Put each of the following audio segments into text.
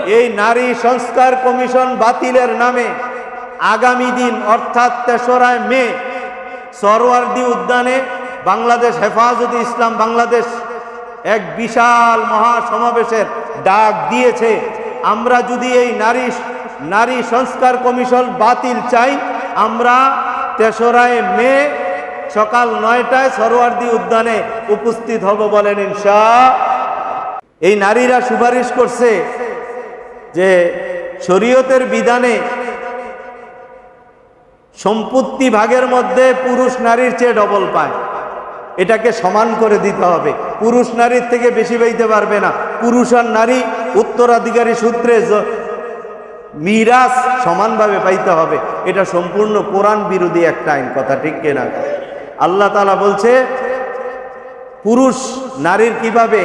এই নারী সংস্কার কমিশন বাতিলের নামে আগামী দিন, অর্থাৎ তেসরায় মে, সরওয়ার্দি উদ্যানে বাংলাদেশ হেফাজতে ইসলাম বাংলাদেশ এক বিশাল মহা সমাবেশের ডাক দিয়েছে। আমরা যদি এই নারী নারী সংস্কার কমিশন বাতিল চাই, আমরা তেসরায় মে সকাল নয়টায় সরওয়ার্দি উদ্যানে উপস্থিত হব বলেন ইনশা। এই নারীরা সুপারিশ করছে শরীয়তের বিধানে সম্পত্তি ভাগের মধ্যে পুরুষ নারীর চেয়ে ডবল পায়। এটাকে সমান করে দিতে হবে। পুরুষ নারীর থেকে বেশি পাইতে পারবে না। পুরুষ আর নারী উত্তরাধিকারী সূত্রে মিরাজ সমানভাবে পাইতে হবে। এটা সম্পূর্ণ কোরআন বিরোধী একটা আইন, কথা ঠিক কিনা? আল্লাহ তালা বলছে, পুরুষ নারীর কীভাবে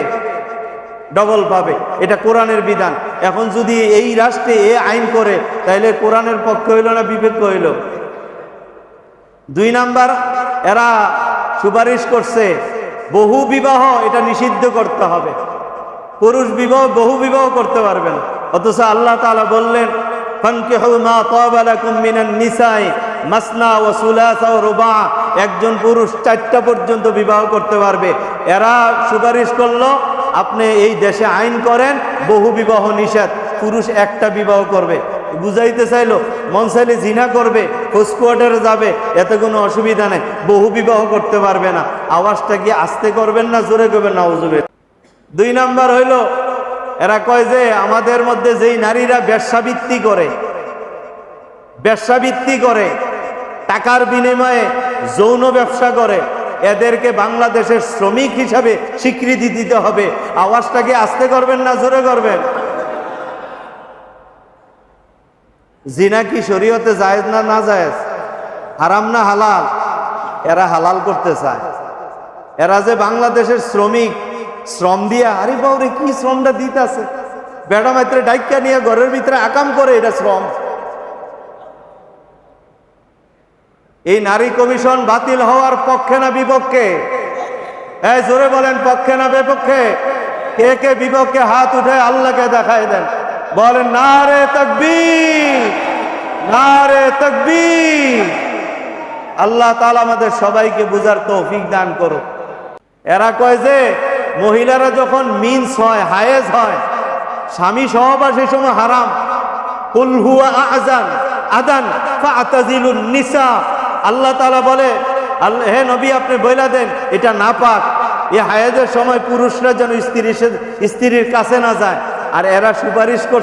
ডবল পাবে। এটা কোরআনের বিধান। এখন যদি এই রাষ্ট্রে এ আইন করে তাহলে কোরআনের পক্ষে হইল না বিবেক হইল? দুই নাম্বার, এরা সুপারিশ করছে, বহু বিবাহ এটা নিষিদ্ধ করতে হবে। পুরুষ বিবাহ, বহু বিবাহ করতে পারবে না। অথচ আল্লাহ তাআলা বললেন মাসনা ওয়া রুবা। একজন পুরুষ চারটা পর্যন্ত বিবাহ করতে পারবে। এরা সুপারিশ করল আপনি এই দেশে আইন করেন, বহু বিবাহ নিষেধ, পুরুষ একটা বিবাহ করবে। বুঝাইতে চাইলো মন চাইলে জিনা করবে পোস্ট কোয়ার্টারে যাবে, এতে কোনো অসুবিধা নেই, বহু বিবাহ করতে পারবে না। আওয়াজটা কি আস্তে করবেন না জোরে করবেন? না উজুবে দুই নাম্বার হইল, এরা কয় যে, আমাদের মধ্যে যেই নারীরা ব্যবসাবৃত্তি করে ব্যবসাবৃত্তি করে, টাকার বিনিময়ে যৌন ব্যবসা করে এদেরকে বাংলাদেশের শ্রমিক হিসাবে স্বীকৃতি দিতে হবে। আওয়াজটাকে আস্তে করবেন না জোরে করবেন? জিনা কি শরীয়তে জায়েজ না না জায়েজ? হারাম না হালাল? এরা হালাল করতে চায়। এরা যে বাংলাদেশের শ্রমিক, শ্রম দিয়া আরে বাউরে কি শ্রমটা দিতে আছে বেড়া মাত্রে ডাইকা নিয়ে ঘরের ভিতরে আকাম করে এটা শ্রম। এই নারী কমিশন বাতিল হওয়ার পক্ষে না বিপক্ষে? এই জোরে বলেন, পক্ষে না বিপক্ষে? কে কে বিপক্ষে হাত উঠে আল্লাহকে দেখায় দেন। বলেন না রে তকবীর না রে তকবীর। আল্লাহ তালা আমাদের সবাইকে বুঝার তৌফিক দান করো এরা কয় যে, মহিলারা যখন মিন্স হয়, হায়েজ হয়, স্বামী সহবাসের সময় হারাম। কুল হুয়া আজান আদান নিসা আল্লাহ তালা বলে, আল্লাহ, হে নবী, আপনি বইলা দেন, এটা না পাক। এ হায়াজের সময় পুরুষরা যেন স্ত্রীর স্ত্রীর কাছে না যায়। আর এরা সুপারিশ করছে